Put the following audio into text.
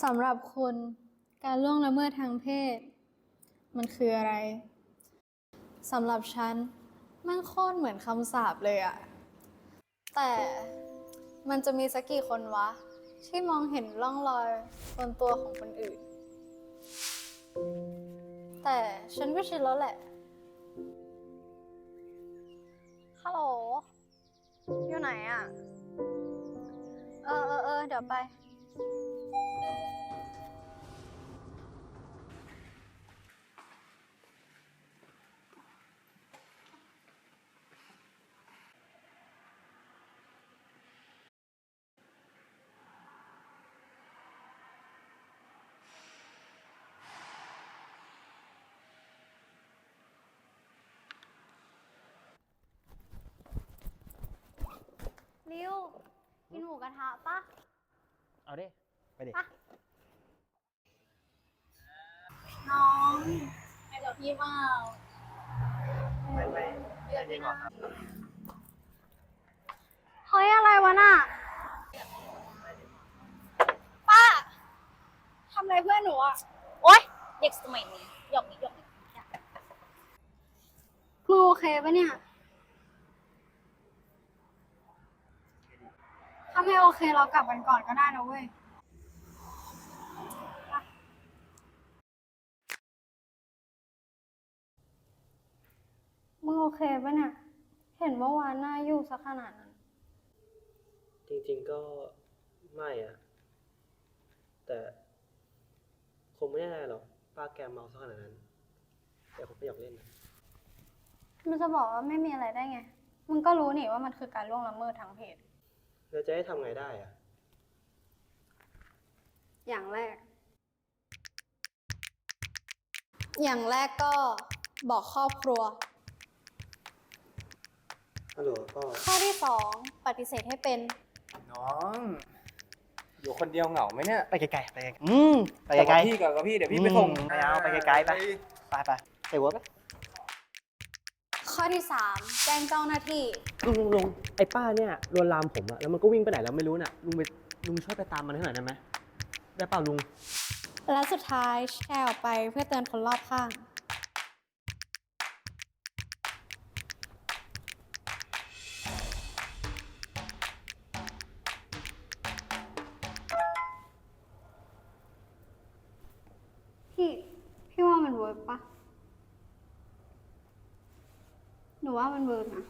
สำหรับคุณการล่วงละเมิดทางเพศ มันคืออะไรสำหรับฉันมันโคตรเหมือนคำสาปเลยอะแต่มันจะมีสักกี่คนวะ ที่มองเห็นร่องรอยบนตัวของคนอื่น แต่ฉันก็ชินแล้วแหละ ฮัลโหล อยู่ไหนอะเออเออเออเดี๋ยวไป ริว กินหมูกระทะปะเอาดิ ไปดิ น้องไปกับพี่เปล่าไม่ไม่ไม่ดีกว่าครับเฮ้ยอะไรวะน่ะป้าทำอะไรเพื่อนหนูอะโอ๊ยเด็กสมัยนี้หยอกนิดหยอกนิดมึงโอเคปะเนี่ย ถ้า ไม่โอเคเรากลับกันก่อนก็ได้นะเว้ยมึงโอเคปะเนี่ย เห็นเมื่อวานหน้ายู่สักขนาดนั้น จริงๆก็ไม่อะแต่คงไม่ได้หรอกป้าแกเมาซะขนาดนั้น แต่ผมไม่อยากเล่นนะมันจะบอกว่าไม่มีอะไรได้ไง มึงก็รู้นี่ว่ามันคือการล่วงละเมิดทางเพศ แล้วจะให้ทำไงได้อะอย่างแรก อย่างแรกก็บอกครอบครัว ฮัลโหลก็ข้อที่สองปฏิเสธให้เป็น น้อง อยู่คนเดียวเหงาไหมเนี่ยไปไกลๆไปไกลๆอืมไปไกลกับพี่กับกับพี่เดี๋ยวพี่ไปส่งอืมไม่เอาไปไกลๆไป ๆไปไปใส่หัวไป ข้อที่สามแจ้งเจ้าหน้าที่ ลุงลุงลุงไอ้ป้าเนี่ยลวนลามผมอะแล้วมันก็วิ่งไปไหนแล้วไม่รู้น่ะลุงไปลุงช่วยไปตามมันให้หน่อยได้ไหมได้เปล่าลุง และสุดท้ายแชร์ออกไปเพื่อเตือนคนรอบข้าง พี่ พี่ว่ามันเวิร์กปะ หนูว่ามันเวิร์กนะ